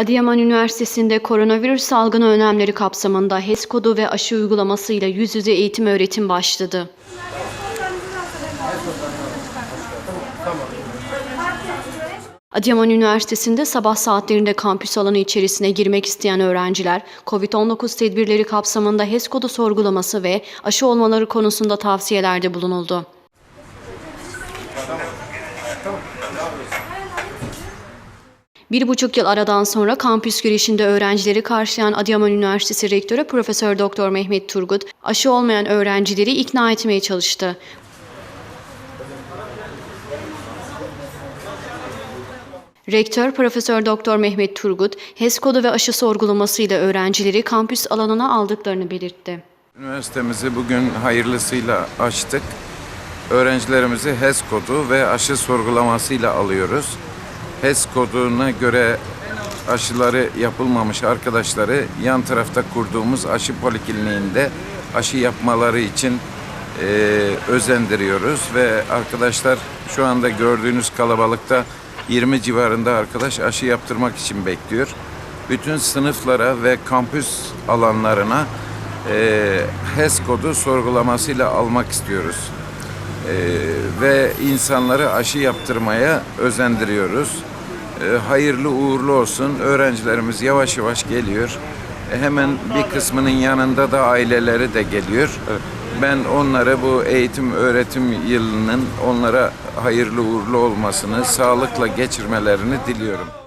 Adıyaman Üniversitesi'nde koronavirüs salgını önlemleri kapsamında HES kodu ve aşı uygulamasıyla yüz yüze eğitim öğretim başladı. Adıyaman Üniversitesi'nde sabah saatlerinde kampüs alanı içerisine girmek isteyen öğrenciler, COVID-19 tedbirleri kapsamında HES kodu sorgulaması ve aşı olmaları konusunda tavsiyelerde bulunuldu. Bir buçuk yıl aradan sonra kampüs girişinde öğrencileri karşılayan Adıyaman Üniversitesi Rektörü Profesör Doktor Mehmet Turgut, aşı olmayan öğrencileri ikna etmeye çalıştı. Rektör Profesör Doktor Mehmet Turgut, HES kodu ve aşı sorgulamasıyla öğrencileri kampüs alanına aldıklarını belirtti. Üniversitemizi bugün hayırlısıyla açtık. Öğrencilerimizi HES kodu ve aşı sorgulamasıyla alıyoruz. HES koduna göre aşıları yapılmamış arkadaşları yan tarafta kurduğumuz aşı polikliniğinde aşı yapmaları için e, özendiriyoruz ve arkadaşlar şu anda gördüğünüz kalabalıkta 20 civarında arkadaş aşı yaptırmak için bekliyor. Bütün sınıflara ve kampüs alanlarına e, HES kodu sorgulamasıyla almak istiyoruz. E, ve insanları aşı yaptırmaya özendiriyoruz. E, hayırlı uğurlu olsun. Öğrencilerimiz yavaş yavaş geliyor. E, hemen bir kısmının yanında da aileleri de geliyor. Ben onlara bu eğitim öğretim yılının onlara hayırlı uğurlu olmasını, sağlıkla geçirmelerini diliyorum.